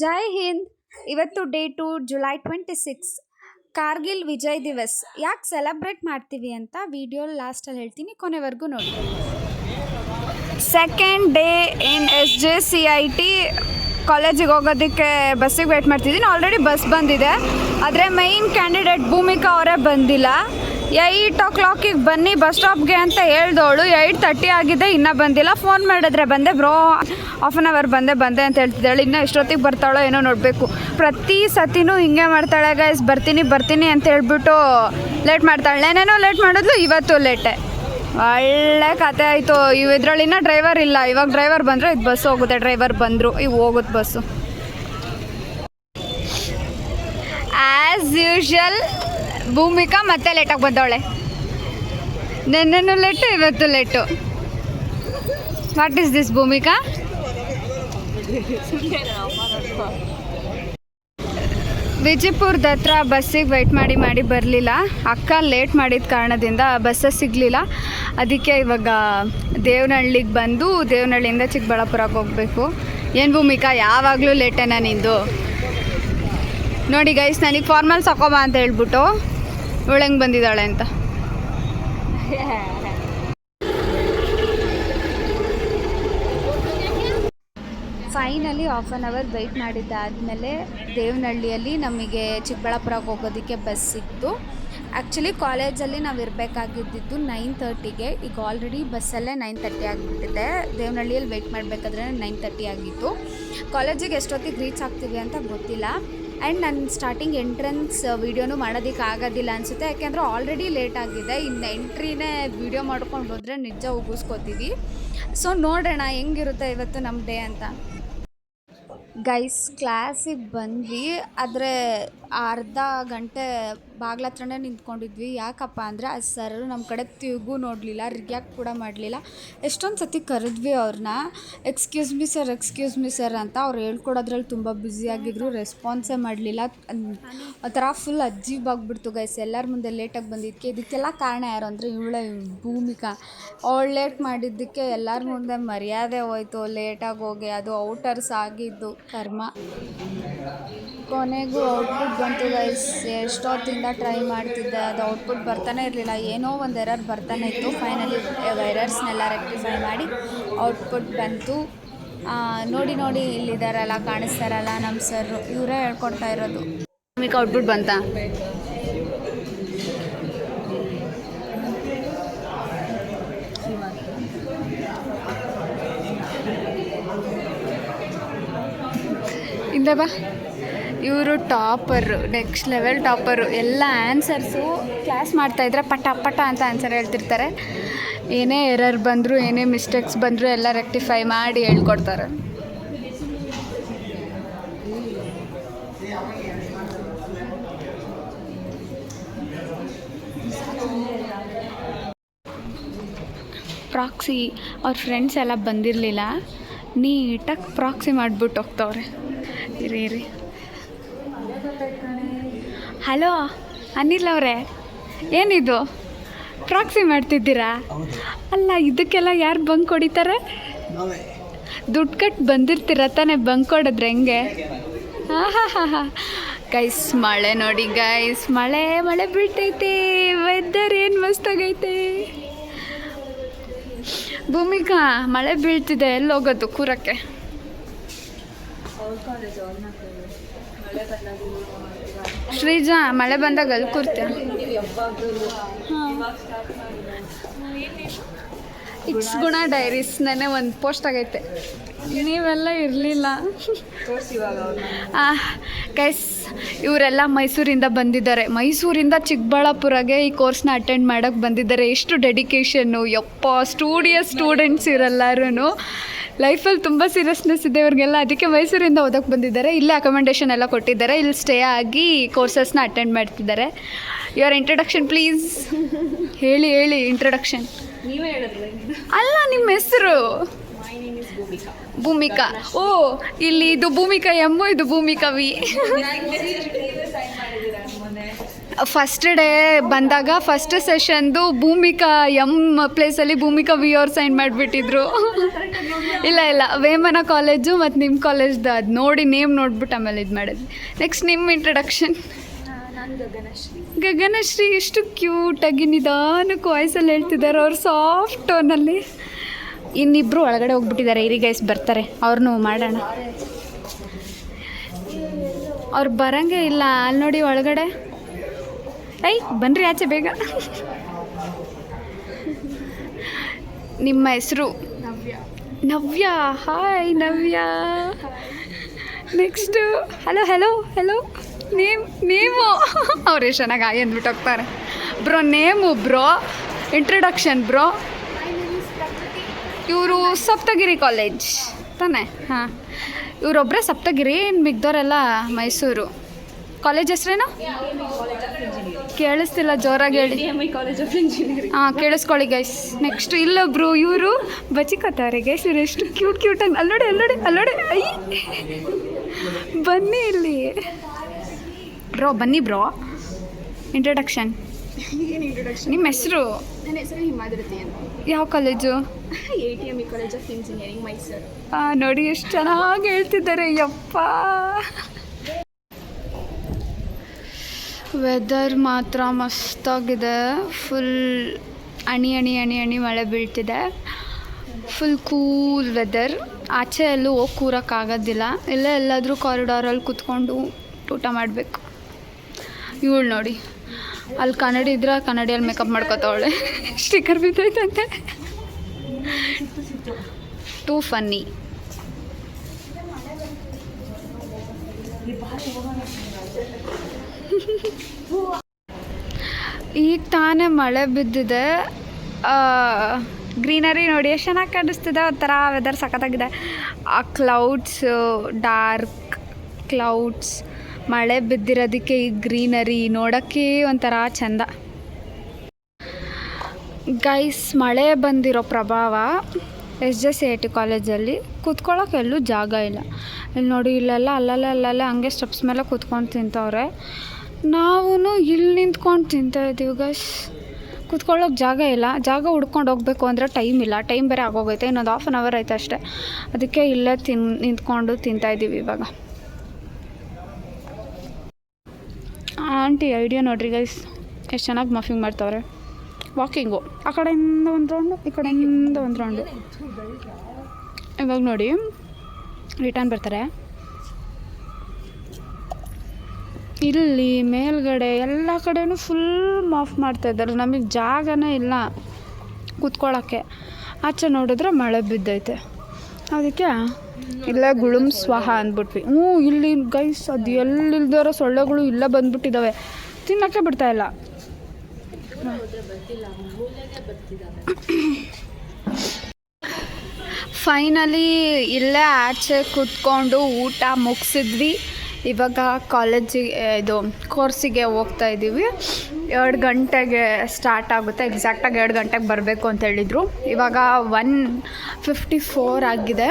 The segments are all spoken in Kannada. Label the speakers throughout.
Speaker 1: ಜೈ ಹಿಂದ್. ಇವತ್ತು day two July twenty six. Kargil Vijay Diwas. ಯಾಕೆ ಸೆಲೆಬ್ರೇಟ್ ಮಾಡ್ತೀವಿ ಅಂತ ವಿಡಿಯೋ ಲಾಸ್ಟಲ್ಲಿ ಹೇಳ್ತೀನಿ, ಕೊನೆವರೆಗೂ ನೋಡಿ. Second day in S J C I T. ಕಾಲೇಜಿಗೆ ಹೋಗೋದಕ್ಕೆ ಬಸ್ಸಿಗೆ ವೇಟ್ ಮಾಡ್ತಿದ್ದೀನಿ. ಆಲ್ರೆಡಿ ಬಸ್ ಬಂದಿದೆ. ಆದರೆ ಮೈನ್ ಕ್ಯಾಂಡಿಡೇಟ್ ಭೂಮಿಕಾ ಅವರೇ ಬಂದಿಲ್ಲ. ಏಯ್ಟ್ ಓ ಕ್ಲಾಕಿಗೆ ಬನ್ನಿ ಬಸ್ ಸ್ಟಾಪ್ಗೆ ಅಂತ ಹೇಳ್ದವಳು ಏಯ್ಟ್ ತರ್ಟಿ ಆಗಿದೆ, ಇನ್ನೂ ಬಂದಿಲ್ಲ. ಫೋನ್ ಮಾಡಿದ್ರೆ ಬಂದೆ ಬ್ರೋ ಹಾಫ್ ಆನ್ ಅವರ್ ಬಂದೆ ಬಂದೆ ಅಂತ ಹೇಳ್ತಿದ್ದಾಳೆ. ಇನ್ನೂ ಎಷ್ಟೊತ್ತಿಗೆ ಬರ್ತಾಳೋ ಏನೋ ನೋಡಬೇಕು. ಪ್ರತಿ ಸತಿನೂ ಹಿಂಗೆ ಮಾಡ್ತಾಳೆ ಗೈಸ್ ಬರ್ತೀನಿ ಬರ್ತೀನಿ ಅಂತ ಹೇಳ್ಬಿಟ್ಟು ಲೇಟ್ ಮಾಡ್ತಾಳೆ. ನಾನೇನೋ ಲೇಟ್ ಮಾಡಿದ್ಲು, ಇವತ್ತು ಲೇಟೆ ಒಳ್ಳೆ ಕತೆ ಆಯಿತು. ಇವು ಇನ್ನೂ ಡ್ರೈವರ್ ಇಲ್ಲ. ಇವಾಗ ಡ್ರೈವರ್ ಬಂದರೆ ಇದು ಬಸ್ ಹೋಗುತ್ತೆ. ಡ್ರೈವರ್ ಬಂದರು, ಇವು ಹೋಗುತ್ತೆ ಬಸ್ಸು ಆ್ಯಸ್ ಯೂಶಲ್ ಭೂಮಿಕಾ ಮತ್ತೆ ಲೇಟಾಗಿ ಬಂದವಳೆ ನೆನ್ನೆನೂ ಲೇಟು ಇವತ್ತು late what is this Bhoomika? ವಿಜಯಪುರದ ಹತ್ರ ಬಸ್ಸಿಗೆ ವೆಯ್ಟ್ ಮಾಡಿ ಮಾಡಿ ಬರಲಿಲ್ಲ. ಅಕ್ಕ ಲೇಟ್ ಮಾಡಿದ ಕಾರಣದಿಂದ ಬಸ್ಸಸ್ ಸಿಗಲಿಲ್ಲ. ಅದಕ್ಕೆ ಇವಾಗ ದೇವನಹಳ್ಳಿಗೆ ಬಂದು ದೇವನಹಳ್ಳಿಯಿಂದ ಚಿಕ್ಕಬಳ್ಳಾಪುರಕ್ಕೆ ಹೋಗಬೇಕು. ಏನು ಭೂಮಿಕಾ, ಯಾವಾಗಲೂ ಲೇಟೇನಾ ನಿಂದು? ನೋಡಿ ಗೈಸ್ ನನಗೆ ಫಾರ್ಮಲ್ಸ್ ಹಾಕೋಬಾ ಅಂತ ಹೇಳ್ಬಿಟ್ಟು ಇವಳು ಹೆಂಗೆ ಬಂದಿದ್ದಾಳೆ ಅಂತ. Finally half an hour wait ಮಾಡಿದ್ದಾದಮೇಲೆ ದೇವನಹಳ್ಳಿಯಲ್ಲಿ ನಮಗೆ ಚಿಕ್ಕಬಳ್ಳಾಪುರಕ್ಕೆ ಹೋಗೋದಕ್ಕೆ ಬಸ್ ಸಿಕ್ತು ಆ್ಯಕ್ಚುಲಿ ಕಾಲೇಜಲ್ಲಿ ನಾವು ಇರಬೇಕಾಗಿದ್ದು ನೈನ್ ತರ್ಟಿಗೆ ಈಗ ಆಲ್ರೆಡಿ ಬಸ್ಸಲ್ಲೇ ನೈನ್ ತರ್ಟಿ ಆಗಿಬಿಟ್ಟಿದೆ. ದೇವನಹಳ್ಳಿಯಲ್ಲಿ ವೆಯ್ಟ್ ಮಾಡಬೇಕಾದ್ರೆ ನೈನ್ ತರ್ಟಿ ಆಗಿತ್ತು. ಕಾಲೇಜಿಗೆ ಎಷ್ಟೊತ್ತಿಗೆ ರೀಚ್ ಆಗ್ತೀವಿ ಅಂತ ಗೊತ್ತಿಲ್ಲ. ಆ್ಯಂಡ್ ನಾನು ಸ್ಟಾರ್ಟಿಂಗ್ ಎಂಟ್ರೆನ್ಸ್ ವೀಡಿಯೋನು ಮಾಡೋದಕ್ಕೆ ಆಗೋದಿಲ್ಲ ಅನಿಸುತ್ತೆ. ಯಾಕೆಂದರೆ ಆಲ್ರೆಡಿ ಲೇಟ್ ಆಗಿದೆ. ಇನ್ನು ಎಂಟ್ರಿನೇ ವೀಡಿಯೋ ಮಾಡ್ಕೊಂಡು ಹೋದರೆ ನಿಜ ಉಗಿಸ್ಕೋತೀವಿ. ಸೊ ನೋಡೋಣ ಹೆಂಗಿರುತ್ತೆ ಇವತ್ತು ನಮ್ಮ ಡೇ ಅಂತ. ಗೈಸ್ ಕ್ಲಾಸಿಗೆ ಬಂದ್ವಿ. ಆದರೆ ಅರ್ಧ ಗಂಟೆ ಬಾಗ್ಲ ಹತ್ರನೇ ನಿಂತ್ಕೊಂಡಿದ್ವಿ. ಯಾಕಪ್ಪ ಅಂದರೆ ಆ ಸರ್ ನಮ್ಮ ಕಡೆ ತಿರುಗೂ ನೋಡಲಿಲ್ಲ ರಿಗ್ಯಾಕ್ ಕೂಡ ಮಾಡಲಿಲ್ಲ. ಎಷ್ಟೊಂದು ಸತಿ ಕರೆದ್ವಿ ಅವ್ರನ್ನ excuse me sir excuse me sir ಅಂತ ಅವ್ರು ಹೇಳ್ಕೊಡೋದ್ರಲ್ಲಿ ತುಂಬ ಬ್ಯುಸಿಯಾಗಿದ್ರು ರೆಸ್ಪಾನ್ಸೇ ಮಾಡಲಿಲ್ಲ. ಒಂಥರ ಫುಲ್ ಅಜ್ಜಿಬಾಗ್ಬಿಡ್ತು ಗೈಸ್ ಎಲ್ಲರ ಮುಂದೆ ಲೇಟಾಗಿ ಬಂದಿದ್ದಕ್ಕೆ ಇದಕ್ಕೆಲ್ಲ ಕಾರಣ ಯಾರು ಅಂದರೆ ಇವಳೆ ಭೂಮಿಕಾ. ಅವಳು ಲೇಟ್ ಮಾಡಿದ್ದಕ್ಕೆ ಎಲ್ಲರ ಮುಂದೆ ಮರ್ಯಾದೆ ಹೋಯ್ತು. ಲೇಟಾಗಿ ಹೋಗಿ ಅದು ಔಟರ್ಸ್ ಆಗಿದ್ದು ಕರ್ಮ. ಕೊನೆಗೂ ಔಟ್ಪುಟ್ ಬಂತು ಗೈಸ್ ಎಷ್ಟೊತ್ತಿಂದ ಟ್ರೈ ಮಾಡ್ತಿದ್ದೆ, ಅದು ಔಟ್ಪುಟ್ ಬರ್ತಾನೆ ಇರಲಿಲ್ಲ. ಏನೋ ಒಂದು ಎರರ್ ಬರ್ತಾನೆ ಇತ್ತು. ಫೈನಲಿ ಎರರ್ಸ್ನೆಲ್ಲ ರೆಕ್ಟಿಫೈ ಮಾಡಿ ಔಟ್ಪುಟ್ ಬಂತು. ನೋಡಿ ನೋಡಿ ಇಲ್ಲಿದ್ದಾರಲ್ಲ ಕಾಣಿಸ್ತಾರಲ್ಲ ನಮ್ಮ ಸರ್ ಇವರೇ ಹೇಳ್ಕೊಡ್ತಾ ಇರೋದು. ನಮಗೆ ಔಟ್ಪುಟ್ ಬಂತಾ? ಇಲ್ಲ ಬಾ. ಇವರು ಟಾಪರು ನೆಕ್ಸ್ಟ್ ಲೆವೆಲ್ ಟಾಪರು. ಎಲ್ಲ ಆನ್ಸರ್ಸು ಕ್ಲಾಸ್ ಮಾಡ್ತಾಯಿದ್ರೆ ಪಟ ಪಟ ಅಂತ ಆನ್ಸರ್ ಹೇಳ್ತಿರ್ತಾರೆ. ಏನೇ ಎರರ್ ಬಂದರೂ, ಏನೇ ಮಿಸ್ಟೇಕ್ಸ್ ಬಂದರೂ ಎಲ್ಲ ರೆಕ್ಟಿಫೈ ಮಾಡಿ ಹೇಳ್ಕೊಡ್ತಾರೆ. ಪ್ರಾಕ್ಸಿ ಅವ್ರ ಫ್ರೆಂಡ್ಸ್ ಎಲ್ಲ ಬಂದಿರಲಿಲ್ಲ. ನೀಟಾಗಿ ಪ್ರಾಕ್ಸಿ ಮಾಡಿಬಿಟ್ಟು ಹೋಗ್ತವ್ರೆ. ಇರಿ ಇರಿ. ಹಲೋ ಅನಿಲ್ ಅವರೇ. ಏನಿದು? ಪ್ರಾಕ್ಸಿ ಮಾಡ್ತಿದ್ದೀರಾ? ಅಲ್ಲ ಇದಕ್ಕೆಲ್ಲ ಯಾರು ಬಂಕ್ ಹೊಡಿತಾರೆ? ದುಡ್ಡು ಕಟ್ಟು ಬಂದಿರ್ತೀರ ತಾನೇ ಬಂಕ್ ಹೊಡೆದ್ರೆ ಹೆಂಗೆ? ಹಾಂ ಹಾಂ ಹಾಂ ಹಾಂ ಗೈಸ್ ಮಳೆ ನೋಡಿ ಗೈಸ್ ಮಳೆ ಮಳೆ ಬೀಳ್ತೈತೆ. ವೆದರ್ ಏನು ಮಸ್ತಾಗೈತೆ ಭೂಮಿಕಾ ಮಳೆ ಬೀಳ್ತಿದೆ ಎಲ್ಲಿ ಹೋಗೋದು ಕೂರಕ್ಕೆ ಶ್ರೀಜಾ, ಮಳೆ ಬಂದಾಗ ಅಲ್ಲಿ ಕೂರ್ತ. ಇಟ್ಸ್ ಗುಣ ಡೈರೀಸ್ ನೆನೆ ಒಂದು ಪೋಸ್ಟ್ ಆಗೈತೆ. ನೀವೆಲ್ಲ ಇರಲಿಲ್ಲ. ಗೈಸ್ ಇವರೆಲ್ಲ ಮೈಸೂರಿಂದ ಬಂದಿದ್ದಾರೆ. ಮೈಸೂರಿಂದ ಚಿಕ್ಕಬಳ್ಳಾಪುರಗೆ ಈ ಕೋರ್ಸ್ನ ಅಟೆಂಡ್ ಮಾಡೋಕ್ಕೆ ಬಂದಿದ್ದಾರೆ. ಎಷ್ಟು ಡೆಡಿಕೇಶನ್ನು ಯಪ್ಪ ಸ್ಟೂಡಿಯಸ್ ಸ್ಟೂಡೆಂಟ್ಸ್ ಇವರೆಲ್ಲರೂ ಲೈಫಲ್ಲಿ ತುಂಬ ಸೀರಿಯಸ್ನೆಸ್ ಇದೆ ಇವ್ರಿಗೆಲ್ಲ ಅದಕ್ಕೆ ಮೈಸೂರಿಂದ ಓದೋಕ್ಕೆ ಬಂದಿದ್ದಾರೆ. ಇಲ್ಲೇ ಅಕಮೆಂಡೇಷನ್ ಎಲ್ಲ ಕೊಟ್ಟಿದ್ದಾರೆ. ಇಲ್ಲಿ ಸ್ಟೇ ಆಗಿ ಕೋರ್ಸಸ್ನ ಅಟೆಂಡ್ ಮಾಡ್ತಿದ್ದಾರೆ. ಯುವರ್ ಇಂಟ್ರಡಕ್ಷನ್ ಪ್ಲೀಸ್ ಹೇಳಿ ಹೇಳಿ ಇಂಟ್ರಡಕ್ಷನ್
Speaker 2: ನೀವೇ
Speaker 1: ಅಲ್ಲ ನಿಮ್ಮ ಹೆಸರು? ಭೂಮಿಕಾ. ಓ ಇಲ್ಲಿ ಇದು ಭೂಮಿಕಾ ಎಮ್ಮು ಇದು ಭೂಮಿಕಾ ವಿ. ಫಸ್ಟ್ ಡೇ ಬಂದಾಗ ಫಸ್ಟ್ ಸೆಷನ್ದು ಭೂಮಿಕಾ ಎಂ ಪ್ಲೇಸಲ್ಲಿ ಭೂಮಿಕಾ ವಿ ಅವ್ರು ಸೈನ್ ಮಾಡಿಬಿಟ್ಟಿದ್ರು. ಇಲ್ಲ ಇಲ್ಲ. ವೇಮನ ಕಾಲೇಜು ಮತ್ತು ನಿಮ್ಮ ಕಾಲೇಜ್ದು ಅದು ನೋಡಿ ನೇಮ್ ನೋಡ್ಬಿಟ್ಟು ಆಮೇಲೆ ಇದು ಮಾಡಿದ್ವಿ. ನೆಕ್ಸ್ಟ್ ನಿಮ್ಮ ಇಂಟ್ರಡಕ್ಷನ್ ಗಗನಶ್ರೀ ಎಷ್ಟು ಕ್ಯೂಟಾಗಿ ನಿಧಾನಕ್ಕೆ ವಾಯ್ಸಲ್ಲಿ ಹೇಳ್ತಿದ್ದಾರೆ ಅವ್ರು ಸಾಫ್ಟ್ ಟೋನಲ್ಲಿ ಇನ್ನಿಬ್ಬರು ಒಳಗಡೆ ಹೋಗ್ಬಿಟ್ಟಿದ್ದಾರೆ ಇರಿಗೈಸ್ ಬರ್ತಾರೆ. ಅವ್ರನ್ನೂ ಮಾಡೋಣ. ಅವ್ರು ಬರಂಗೇ ಇಲ್ಲ. ಅಲ್ಲಿ ನೋಡಿ ಒಳಗಡೆ. ಐ ಬನ್ರಿ ಆಚೆ ಬೇಗ. ನಿಮ್ಮ ಹೆಸರು? Navya. Hi Navya. Next hello hello hello name name. ಅವ್ರು ಎಷ್ಟು ಚೆನ್ನಾಗಿ ಆಯ್ ಅಂದ್ಬಿಟ್ಟು ಹೋಗ್ತಾರೆ. Bro name bro. Introduction bro. ಇವರು ಸಪ್ತಗಿರಿ ಕಾಲೇಜ್ ತಾನೆ? ಹಾಂ. ಇವರೊಬ್ಬರೇ ಸಪ್ತಗಿರಿ ಮಿಗ್ದೋರೆಲ್ಲ ಮಿಗ್ದವರೆಲ್ಲ ಮೈಸೂರು. ಕಾಲೇಜ್ ಹೆಸ್ರೇನು? ಕೇಳಿಸ್ತಿಲ್ಲ ಜೋರಾಗಿ ಹೇಳಿ.
Speaker 3: ಕಾಲೇಜ್ ಆಫ್ ಇಂಜಿನಿಯರಿಂಗ್
Speaker 1: ಹಾಂ ಕೇಳಿಸ್ಕೊಳ್ಳಿ ಗೈಸ್ ನೆಕ್ಸ್ಟ್ ಇಲ್ಲೊಬ್ರು ಇವರು ಬಚಿಕೋತಾರೆ ಗೈಸ್ ಇವ್ರು ಎಷ್ಟು ಕ್ಯೂಟ್ ಕ್ಯೂಟಾಗಿ ಅಲ್ಲೋಡಿ ಅಲ್ಲೋಡೆ ಅಲ್ಲೋಡಿ ಅಯ್ಯ ಬನ್ನಿ ಇಲ್ಲಿ. ಬ್ರೋ ಬನ್ನಿ ಬ್ರೋ. ಇಂಟ್ರಡಕ್ಷನ್ ನಿಮ್ಮ ಹೆಸರು?
Speaker 3: ನನ್ನ ಹೆಸರು ಹಿಮಾದ್ರತಿ ಅಂತ.
Speaker 1: ಯಾವ
Speaker 3: college A T M E college of engineering
Speaker 1: Mysuru ನೋಡಿ ಎಷ್ಟು ಚೆನ್ನಾಗಿ ಹೇಳ್ತಿದ್ದಾರೆ ಯಪ್ಪ. ವೆದರ್ ಮಾತ್ರ ಮಸ್ತಾಗಿದೆ. ಫುಲ್ ಅಣಿ ಅಣಿ ಅಣಿ ಅಣಿ ಮಳೆ ಬೀಳ್ತಿದೆ. ಫುಲ್ ಕೂಲ್ ವೆದರ್ ಆಚೆ ಎಲ್ಲೂ ಹೋಗಿ ಕೂರೋಕ್ಕಾಗೋದಿಲ್ಲ ಇಲ್ಲೇ ಎಲ್ಲಾದರೂ ಕಾರಿಡಾರಲ್ಲಿ ಕೂತ್ಕೊಂಡು ಊಟ ಮಾಡಬೇಕು. ಇವಳು ನೋಡಿ. ಅಲ್ಲಿ ಕನ್ನಡಿ ಇದ್ರೆ ಕನ್ನಡಿಯಲ್ಲಿ ಮೇಕಪ್ ಮಾಡ್ಕೋತಾವಳೆ. ಸ್ಟಿಕ್ಕರ್ ಬಿದ್ದೈತಂತೆ. ಟೂ ಫನ್ನಿ ಈಗ ತಾನೇ ಮಳೆ ಬಿದ್ದಿದೆ. ಗ್ರೀನರಿ ನೋಡಿ ಎಷ್ಟು ಚೆನ್ನಾಗಿ ಕಾಣಿಸ್ತಿದೆ ಒಂಥರ ವೆದರ್ ಸಖತ್ತಾಗಿದೆ. ಆ ಕ್ಲೌಡ್ಸ್ ಡಾರ್ಕ್ ಕ್ಲೌಡ್ಸ್ ಮಳೆ ಬಿದ್ದಿರೋದಕ್ಕೆ ಈ ಗ್ರೀನರಿ ನೋಡೋಕ್ಕೆ ಒಂಥರ ಚೆಂದ. ಗೈಸ್ ಮಳೆ ಬಂದಿರೋ ಪ್ರಭಾವ S J C I T ಕಾಲೇಜಲ್ಲಿ ಕೂತ್ಕೊಳ್ಳೋಕೆ ಎಲ್ಲೂ ಜಾಗ ಇಲ್ಲ. ಇಲ್ಲಿ ನೋಡಿ ಇಲ್ಲೆಲ್ಲ ಅಲ್ಲಲ್ಲ ಅಲ್ಲಲ್ಲೇ ಹಂಗೆ ಸ್ಟೆಪ್ಸ್ ಮೇಲೆ ಕೂತ್ಕೊಂಡು ತಿಂತವ್ರೆ. ನಾವು ಇಲ್ಲಿ ನಿಂತ್ಕೊಂಡು ತಿಂತಾ ಇದ್ದೀವಿ ಗಸ್ ಕುತ್ಕೊಳ್ಳೋಕೆ ಜಾಗ ಇಲ್ಲ. ಜಾಗ ಹುಡ್ಕೊಂಡು ಹೋಗಬೇಕು ಅಂದರೆ ಟೈಮ್ ಇಲ್ಲ. ಟೈಮ್ ಬೇರೆ ಆಗೋಗೈತೆ ಇನ್ನೊಂದು ಹಾಫ್ ಆನ್ ಅವರ್ ಆಯ್ತು ಅಷ್ಟೇ. ಅದಕ್ಕೆ ಇಲ್ಲೇ ತಿನ್, ನಿಂತ್ಕೊಂಡು ತಿಂತಾ ಇದ್ದೀವಿ ಇವಾಗ. ಆಂಟಿ ಐಡಿಯಾ ನೋಡ್ರಿ ಗೈಸ್ ಎಷ್ಟು ಚೆನ್ನಾಗಿ ಮಫಿಂಗ್ ಮಾಡ್ತಾವ್ರೆ. ವಾಕಿಂಗು ಆ ಕಡೆಯಿಂದ ಒಂದು ರೌಂಡು ಈ ಕಡೆಯಿಂದ ಒಂದು ರೌಂಡು ಇವಾಗ ನೋಡಿ ರಿಟರ್ನ್ ಬರ್ತಾರೆ. ಇಲ್ಲಿ ಮೇಲ್ಗಡೆ ಎಲ್ಲ ಕಡೆಯೂ ಫುಲ್ ಮಾಫ್ ಮಾಡ್ತಾ ಇದ್ದಾರೆ. ನಮಗೆ ಜಾಗನೇ ಇಲ್ಲ ಕೂತ್ಕೊಳ್ಳೋಕ್ಕೆ ಆಚೆ ನೋಡಿದ್ರೆ ಮಳೆ ಬಿದ್ದೈತೆ. ಅದಕ್ಕೆ ಇಲ್ಲ ಗುಳುಮ್ ಸ್ವಾಹ ಅಂದ್ಬಿಟ್ವಿ. ಹ್ಞೂ, ಇಲ್ಲಿ ಗೈಸ್ ಅದು ಎಲ್ಲಿಲ್ದಿರೋ ಸೊಳ್ಳೆಗಳು ಇಲ್ಲೇ ಬಂದ್ಬಿಟ್ಟಿದ್ದಾವೆ ತಿನ್ನೋಕ್ಕೆ ಬಿಡ್ತಾ ಇಲ್ಲ. ಫೈನಲಿ ಇಲ್ಲೇ ಆಚೆ ಕೂತ್ಕೊಂಡು ಊಟ ಮುಗಿಸಿದ್ವಿ. ಇವಾಗ ಕಾಲೇಜಿಗೆ ಇದು ಕೋರ್ಸಿಗೆ ಹೋಗ್ತಾ ಇದ್ದೀವಿ ಎರಡು ಗಂಟೆಗೆ ಸ್ಟಾರ್ಟ್ ಆಗುತ್ತೆ. ಎಕ್ಸಾಕ್ಟಾಗಿ ಎರಡು ಗಂಟೆಗೆ ಬರಬೇಕು ಅಂತ ಹೇಳಿದರು. ಇವಾಗ ಒನ್ ಫಿಫ್ಟಿ ಫೋರ್ ಆಗಿದೆ.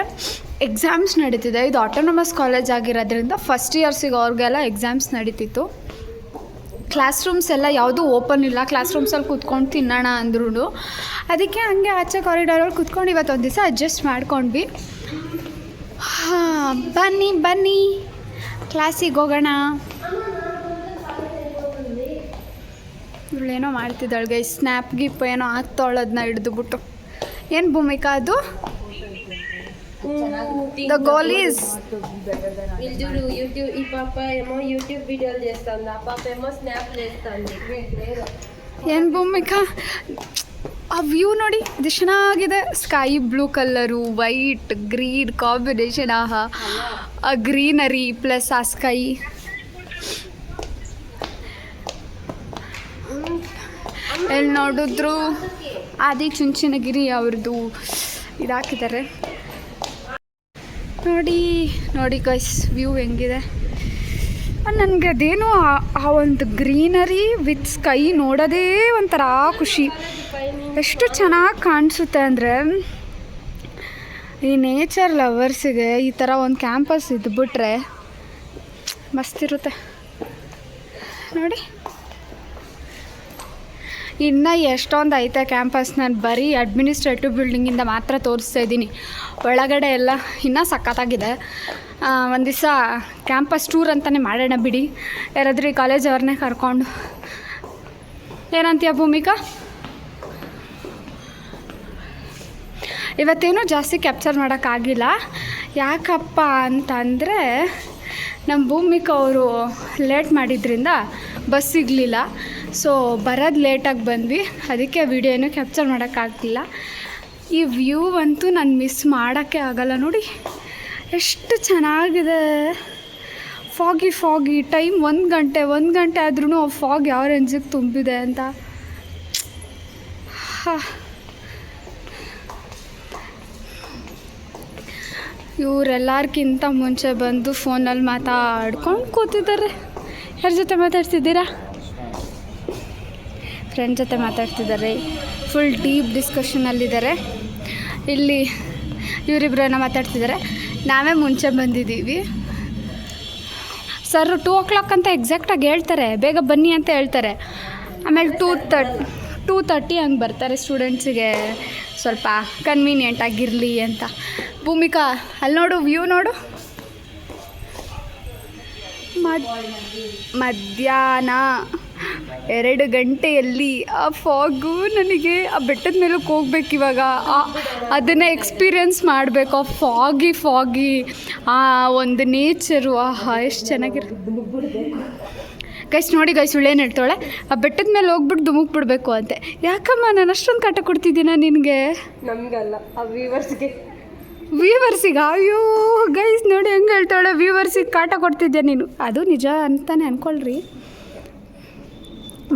Speaker 1: ಎಕ್ಸಾಮ್ಸ್ ನಡೀತಿದೆ. ಇದು ಆಟೋನಮಸ್ ಕಾಲೇಜ್ ಆಗಿರೋದ್ರಿಂದ ಫಸ್ಟ್ ಇಯರ್ಸಿಗೆ ಅವ್ರಿಗೆಲ್ಲ ಎಕ್ಸಾಮ್ಸ್ ನಡೀತಿತ್ತು. ಕ್ಲಾಸ್ ರೂಮ್ಸ್ ಎಲ್ಲ ಯಾವುದೂ ಓಪನ್ ಇಲ್ಲ. ಕ್ಲಾಸ್ ರೂಮ್ಸಲ್ಲಿ ಕೂತ್ಕೊಂಡು ತಿನ್ನೋಣ ಅಂದ್ರೂ ಅದಕ್ಕೆ ಹಂಗೆ ಆಚೆ ಕಾರಿಡಾರಲ್ಲಿ ಕೂತ್ಕೊಂಡು ಇವತ್ತು ಒಂದು ದಿವಸ ಅಡ್ಜಸ್ಟ್ ಮಾಡ್ಕೊಂಡ್ವಿ. ಹಾಂ, ಬನ್ನಿ ಬನ್ನಿ. ಕ್ಲಾಸಿಗೆ ಹೋಗೋಣ ಇವಳೇನೋ ಮಾಡ್ತಿದ್ದಾಳೆ ಗೈ ಸ್ನ್ಯಾಪ್ ಗಿಪ್ ಏನೋ ಆಗ್ತಾಳದನ್ನ ಹಿಡಿದುಬಿಟ್ಟು ಏನು ಭೂಮಿಕಾ ಅದು ದ ಗೋಲ್ ಈಸ್
Speaker 4: వీళ్ళు చూడు యూట్యూబ్ ఈ పాప ఏమో యూట్యూబ్ వీడియోలు చేస్తుంది ఆ పాప ఏమో స్నాప్ చేస్తుంది
Speaker 1: ಏನು ಭೂಮಿಕಾ ಆ ವ್ಯೂ ನೋಡಿ, ಇದು ಚೆನ್ನಾಗಿದೆ. Sky blue colour white green combination ಆಹಾ. ಆ ಗ್ರೀನರಿ ಪ್ಲಸ್ ಆ ಸ್ಕೈ ಎಲ್ಲಿ ನೋಡಿದ್ರು? ಆದಿ ಚುಂಚನಗಿರಿ ಅವ್ರದ್ದು ಇದಾಕಿದ್ದಾರೆ ನೋಡಿ ನೋಡಿ ಗೈಸ್ ವ್ಯೂ ಹೆಂಗಿದೆ. ನನಗೆ ಅದೇನು ಆ ಒಂದು ಗ್ರೀನರಿ ವಿತ್ ಸ್ಕೈ ನೋಡೋದೇ ಒಂಥರ ಖುಷಿ. ಎಷ್ಟು ಚೆನ್ನಾಗಿ ಕಾಣಿಸುತ್ತೆ ಅಂದರೆ ಈ ನೇಚರ್ ಲವರ್ಸಿಗೆ ಈ ಥರ ಒಂದು ಕ್ಯಾಂಪಸ್ ಇದ್ಬಿಟ್ರೆ ಮಸ್ತಿರುತ್ತೆ ನೋಡಿ. ಇನ್ನು ಎಷ್ಟೊಂದು ಐತೆ ಕ್ಯಾಂಪಸ್ ನಾನು ಬರೀ ಅಡ್ಮಿನಿಸ್ಟ್ರೇಟಿವ್ ಬಿಲ್ಡಿಂಗಿಂದ ಮಾತ್ರ ತೋರಿಸ್ತಾ ಇದ್ದೀನಿ. ಒಳಗಡೆ ಎಲ್ಲ ಇನ್ನೂ ಸಖತ್ತಾಗಿದೆ. ಒಂದು ದಿವಸ ಕ್ಯಾಂಪಸ್ ಟೂರ್ ಅಂತಲೇ ಮಾಡೋಣ ಬಿಡಿ. ಯಾರಾದ್ರೂ ಈ ಕಾಲೇಜ್ ಅವ್ರನ್ನೇ ಕರ್ಕೊಂಡು. ಏನಂತೀಯ ಭೂಮಿಕಾ? ಇವತ್ತೇನೂ ಜಾಸ್ತಿ ಕ್ಯಾಪ್ಚರ್ ಮಾಡೋಕ್ಕಾಗಿಲ್ಲ ಯಾಕಪ್ಪ ಅಂತಂದರೆ ನಮ್ಮ ಭೂಮಿಕ ಅವರು ಲೇಟ್ ಮಾಡಿದ್ರಿಂದ ಬಸ್ ಸಿಗಲಿಲ್ಲ. ಸೊ ಬರೋದು ಲೇಟಾಗಿ ಬಂದ್ವಿ. ಅದಕ್ಕೆ ವಿಡಿಯೋನು ಕ್ಯಾಪ್ಚರ್ ಮಾಡೋಕ್ಕಾಗಲಿಲ್ಲ ಈ ವ್ಯೂ ಅಂತೂ ನಾನು ಮಿಸ್ ಮಾಡೋಕ್ಕೆ ಆಗಲ್ಲ ನೋಡಿ. ಎಷ್ಟು ಚೆನ್ನಾಗಿದೆ. ಫಾಗಿ ಫಾಗಿ ಟೈಮ್ ಒಂದು ಗಂಟೆ ಒಂದು ಗಂಟೆ ಆದ್ರೂ ಫಾಗ್ ಯಾವ ರೇಂಜಿಗೆ ತುಂಬಿದೆ ಅಂತ. ಹಾ. ಇವರೆಲ್ಲರ್ಕಿಂತ ಮುಂಚೆ ಬಂದು ಫೋನಲ್ಲಿ ಮಾತಾಡ್ಕೊಂಡು ಕೂತಿದ್ದಾರೆ. ಯಾರ ಜೊತೆ ಮಾತಾಡ್ತಿದ್ದೀರಾ? ಫ್ರೆಂಡ್ ಜೊತೆ ಮಾತಾಡ್ತಿದ್ದಾರೆ. ಫುಲ್ ಡೀಪ್ ಡಿಸ್ಕಷನಲ್ಲಿದ್ದಾರೆ ಇಲ್ಲಿ ಇವರಿಬ್ಬರನ್ನ ಮಾತಾಡ್ತಿದ್ದಾರೆ. ನಾವೇ ಮುಂಚೆ ಬಂದಿದ್ದೀವಿ. ಸರ್ ಟೂ ಓ ಕ್ಲಾಕ್ ಅಂತ ಎಕ್ಸಾಕ್ಟಾಗಿ ಹೇಳ್ತಾರೆ. ಬೇಗ ಬನ್ನಿ ಅಂತ ಹೇಳ್ತಾರೆ. ಆಮೇಲೆ ಟೂ ತರ್ಟ್ ಟೂ ತರ್ಟಿ ಹಂಗೆ ಬರ್ತಾರೆ ಸ್ಟೂಡೆಂಟ್ಸಿಗೆ ಸ್ವಲ್ಪ ಕನ್ವೀನಿಯೆಂಟ್ ಆಗಿರಲಿ ಅಂತ. ಭೂಮಿಕಾ ಅಲ್ಲಿ ನೋಡು ವ್ಯೂ ನೋಡು. ಮದ್, ಮಧ್ಯಾಹ್ನ ಎರಡು ಗಂಟೆಯಲ್ಲಿ ಆ ಫಾಗು ನನಗೆ ಆ ಬೆಟ್ಟದ ಮೇಲಕ್ಕೆ ಹೋಗ್ಬೇಕು ಇವಾಗ. ಅದನ್ನು ಎಕ್ಸ್ಪೀರಿಯನ್ಸ್ ಮಾಡಬೇಕು. ಆ ಫಾಗಿ ಫಾಗಿ ಆ ಒಂದು ನೇಚರು ಆಹಾ, ಎಷ್ಟು ಚೆನ್ನಾಗಿರ ಗೈಸ್ ನೋಡಿ ಗೈಸ್ ಸುಳ್ಳೇನು ಹೇಳ್ತಾಳೆ? ಆ ಬೆಟ್ಟದ ಮೇಲೆ ಹೋಗ್ಬಿಟ್ಟು ಧುಮುಕ್ ಬಿಡಬೇಕು ಅಂತೆ. ಯಾಕಮ್ಮ ನಾನು ಅಷ್ಟೊಂದು ಕಾಟ ಕೊಡ್ತಿದ್ದೀನ ನಿನಗೆ?
Speaker 4: ನಮಗಲ್ಲ ಆ ವ್ಯೂವರ್ಸ್ಗೆ
Speaker 1: ವ್ಯೂವರ್ಸಿಗೆ ಅಯ್ಯೋ ಗೈಸ್ ನೋಡಿ ಹೆಂಗೆ ಹೇಳ್ತಾಳೆ? ವ್ಯೂವರ್ಸಿಗೆ ಕಾಟ ಕೊಡ್ತಿದ್ದೆ ನೀನು? ಅದು ನಿಜ ಅಂತಾನೆ ಅನ್ಕೊಳ್ರಿ.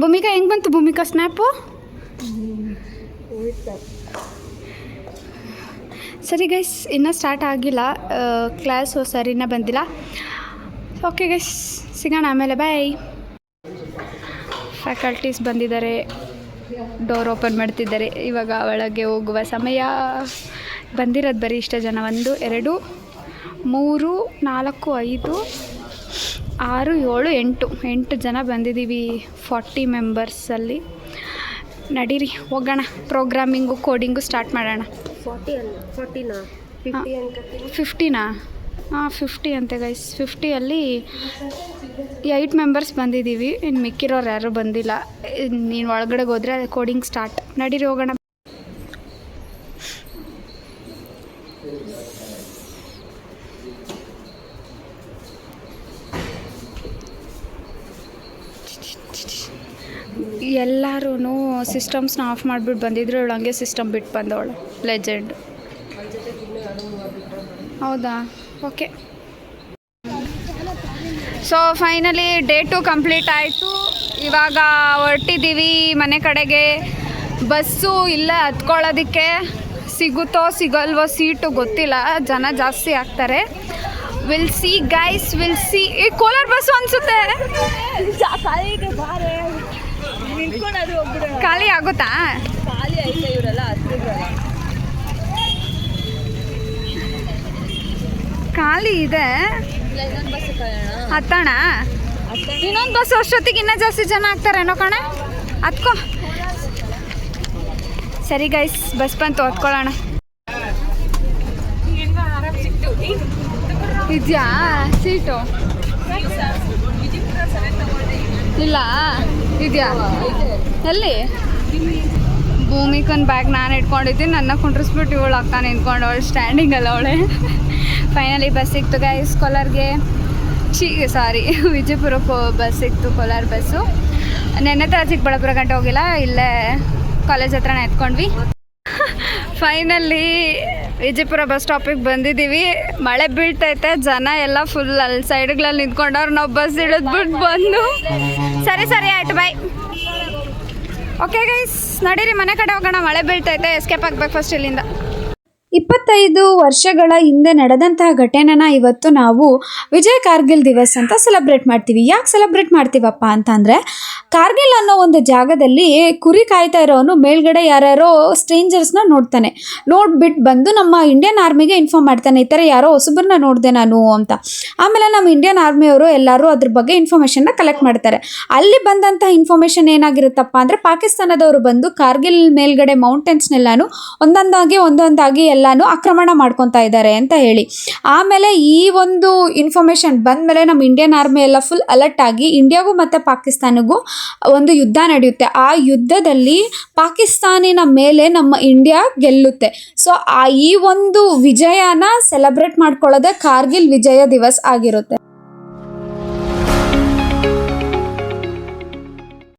Speaker 1: ಭೂಮಿಕಾ ಹೆಂಗೆ ಬಂತು ಭೂಮಿಕಾ ಸ್ನ್ಯಾಪು ಸರಿ ಗೈಸ್ ಇನ್ನೂ ಸ್ಟಾರ್ಟ್ ಆಗಿಲ್ಲ. ಕ್ಲಾಸು ಸರಿನ ಬಂದಿಲ್ಲ. ಓಕೆ ಗೈಸ್ ಸಿಗೋಣ ಆಮೇಲೆ ಬಾಯ್ ಫ್ಯಾಕಲ್ಟೀಸ್ ಬಂದಿದ್ದಾರೆ. ಡೋರ್ ಓಪನ್ ಮಾಡ್ತಿದ್ದಾರೆ. ಇವಾಗ ಒಳಗೆ ಹೋಗುವ ಸಮಯ. ಬಂದಿರೋದು ಬರೀ ಇಷ್ಟ ಜನ. ಒಂದು ಎರಡು ಮೂರು ನಾಲ್ಕು ಐದು ಆರು ಏಳು ಎಂಟು. ಎಂಟು ಜನ ಬಂದಿದ್ದೀವಿ ಫಾರ್ಟಿ ಮೆಂಬರ್ಸಲ್ಲಿ ನಡೀರಿ ಹೋಗೋಣ. ಪ್ರೋಗ್ರಾಮಿಂಗು ಕೋಡಿಂಗು ಸ್ಟಾರ್ಟ್ ಮಾಡೋಣ.
Speaker 4: ಫಾರ್ಟಿ ಅಲ್ಲ? ಫಾರ್ಟಿನಾ
Speaker 1: ಫಿಫ್ಟಿನಾ ಹಾಂ ಫಿಫ್ಟಿ ಅಂತೆ ಗೈಸ್ ಫಿಫ್ಟಿಯಲ್ಲಿ ಏಯ್ಟ್ ಮೆಂಬರ್ಸ್ ಬಂದಿದ್ದೀವಿ. ಇನ್ನು ಮಿಕ್ಕಿರೋರು ಯಾರೂ ಬಂದಿಲ್ಲ. ನೀನು ಒಳಗಡೆ ಹೋದರೆ ಕೋಡಿಂಗ್ ಸ್ಟಾರ್ಟ್ ನಡೀರಿ, ಹೋಗೋಣ. ಎಲ್ಲರೂ ಸಿಸ್ಟಮ್ಸ್ನ ಆಫ್ ಮಾಡಿಬಿಟ್ಟು ಬಂದಿದ್ರು. ಇವಳು ಹಂಗೆ ಸಿಸ್ಟಮ್ ಬಿಟ್ಟು ಬಂದವಳು. ಲೆಜೆಂಡ್ ಹೌದಾ? Okay. So finally day two complete ಆಯಿತು. ಇವಾಗ ಹೊರಟಿದ್ದೀವಿ ಮನೆ ಕಡೆಗೆ. ಬಸ್ಸು ಇಲ್ಲ ಹತ್ಕೊಳ್ಳೋದಕ್ಕೆ. ಸಿಗುತ್ತೋ ಸಿಗಲ್ವೋ ಸೀಟು ಗೊತ್ತಿಲ್ಲ. ಜನ ಜಾಸ್ತಿ ಆಗ್ತಾರೆ. We'll see guys we'll see ಈ ಕೋಲಾರ ಬಸ್ಸು ಅನಿಸುತ್ತೆ. ಖಾಲಿ ಆಗುತ್ತಾ? ಖಾಲಿ ಇದೆ. ಹತ್ತಣ? ಇನ್ನೊಂದು ಬಸ್ ಅಷ್ಟೊತ್ತಿಗೆ ಇನ್ನೂ ಜಾಸ್ತಿ ಜನ ಆಗ್ತಾರೇನೋ ಕಣ? ಹತ್ಕೋ. ಸರಿ ಗೈಸ್ ಬಸ್ ಬಂತು ಹತ್ಕೊಳ್ಳೋಣ. ಇದೆಯಾ? ಸೀಟು? ಇಲ್ಲ ಇದೆಯಾ? ಎಲ್ಲಿ? ಭೂಮಿಕನ್ ಬ್ಯಾಗ್ ನಾನು ಇಟ್ಕೊಂಡಿದ್ದೀನಿ. ನನ್ನ ಕುಂಡ್ರಿಸ್ಬಿಟ್ಟು ಇವಳು ಅಕ್ಕ ನಿಂತ್ಕೊಂಡು ಅವಳು ಸ್ಟ್ಯಾಂಡಿಂಗ್ ಅಲ್ಲ ಅವಳೆ. ಫೈನಲಿ ಬಸ್ ಸಿಕ್ತು ಗೈಸ್ ಕೋಲಾರ್ಗೆ. ಚಿ ಸಾರಿ ವಿಜಯಪುರಕ್ಕೆ ಬಸ್ ಸಿಕ್ತು, ಕೋಲಾರ ಬಸ್ಸು ನೆನ್ನೆ ಥರ ಚಿಕ್ಕಬಳ್ಳಾಪುರ ಗಂಟೆ ಹೋಗಿಲ್ಲ, ಇಲ್ಲೇ ಕಾಲೇಜ್ ಹತ್ರನೇ ಎತ್ಕೊಂಡ್ವಿ. ಫೈನಲಿ ವಿಜಯಪುರ ಬಸ್ ಸ್ಟಾಪಿಗೆ ಬಂದಿದ್ದೀವಿ. ಮಳೆ ಬೀಳ್ತೈತೆ, ಜನ ಎಲ್ಲ ಫುಲ್ ಅಲ್ಲಿ ಸೈಡ್ಗಳಲ್ಲಿ ನಿಂತ್ಕೊಂಡವ್ರು, ನಾವು ಬಸ್ ಇಳಿದ್ಬಿಟ್ಟು ಬಂದು. ಸರಿ ಸರಿ, ಆಯ್ತು ಬಾಯ್ ಓಕೆ ಗೈಸ್ ನಡೀರಿ ಮನೆ ಕಡೆ ಹೋಗೋಣ ಮಳೆ ಬೀಳ್ತೈತೆ ಎಸ್ಕೇಪ್ ಆಗ್ಬೇಕು ಫಸ್ಟ್ ಇಲ್ಲಿಂದ. ಇಪ್ಪತ್ತೈದು ವರ್ಷಗಳ ಹಿಂದೆ ನಡೆದಂತಹ ಘಟನೆನ ಇವತ್ತು ನಾವು ವಿಜಯ್ ಕಾರ್ಗಿಲ್ ದಿವಸ್ ಅಂತ ಸೆಲೆಬ್ರೇಟ್ ಮಾಡ್ತೀವಿ. ಯಾಕೆ ಸೆಲೆಬ್ರೇಟ್ ಮಾಡ್ತೀವಪ್ಪ ಅಂತಂದರೆ, ಕಾರ್ಗಿಲ್ ಅನ್ನೋ ಒಂದು ಜಾಗದಲ್ಲಿ ಕುರಿ ಕಾಯ್ತಾ ಇರೋನು ಮೇಲ್ಗಡೆ ಯಾರ್ಯಾರೋ ಸ್ಟ್ರೇಂಜರ್ಸ್ನ ನೋಡ್ತಾನೆ. ನೋಡ್ಬಿಟ್ಟು ಬಂದು ನಮ್ಮ ಇಂಡಿಯನ್ ಆರ್ಮಿಗೆ ಇನ್ಫಾರ್ಮ್ ಮಾಡ್ತಾನೆ, ಈ ಥರ ಯಾರೋ ಹೊಸಬ್ರನ್ನ ನೋಡಿದೆ ನಾನು ಅಂತ. ಆಮೇಲೆ ನಮ್ಮ ಇಂಡಿಯನ್ ಆರ್ಮಿಯವರು ಎಲ್ಲರೂ ಅದ್ರ ಬಗ್ಗೆ ಇನ್ಫಾರ್ಮೇಷನ್ನ ಕಲೆಕ್ಟ್ ಮಾಡ್ತಾರೆ. ಅಲ್ಲಿ ಬಂದಂಥ ಇನ್ಫಾರ್ಮೇಷನ್ ಏನಾಗಿರುತ್ತಪ್ಪ ಅಂದರೆ, ಪಾಕಿಸ್ತಾನದವರು ಬಂದು ಕಾರ್ಗಿಲ್ ಮೇಲ್ಗಡೆ ಮೌಂಟೇನ್ಸ್ನೆಲ್ಲಾನು ಒಂದೊಂದಾಗಿ ಒಂದೊಂದಾಗಿ ಎಲ್ಲಾನು ಆಕ್ರಮಣ ಮಾಡ್ಕೊತಾ ಇದ್ದಾರೆ ಅಂತ ಹೇಳಿ. ಆಮೇಲೆ ಈ ಒಂದು ಇನ್ಫಾರ್ಮೇಷನ್ ಬಂದಮೇಲೆ ನಮ್ಮ ಇಂಡಿಯನ್ ಆರ್ಮಿ ಎಲ್ಲ ಫುಲ್ ಅಲರ್ಟ್ ಆಗಿ ಇಂಡಿಯಾಗೂ ಮತ್ತು ಪಾಕಿಸ್ತಾನಿಗೂ ಒಂದು ಯುದ್ಧ ನಡೆಯುತ್ತೆ. ಆ ಯುದ್ಧದಲ್ಲಿ ಪಾಕಿಸ್ತಾನಿನ ಮೇಲೆ ನಮ್ಮ ಇಂಡಿಯಾ ಗೆಲ್ಲುತ್ತೆ. ಸೊ ಆ ಈ ಒಂದು ವಿಜಯನ ಸೆಲೆಬ್ರೇಟ್ ಮಾಡ್ಕೊಳ್ಳೋದೇ ಕಾರ್ಗಿಲ್ ವಿಜಯ ದಿವಸ್ ಆಗಿರುತ್ತೆ.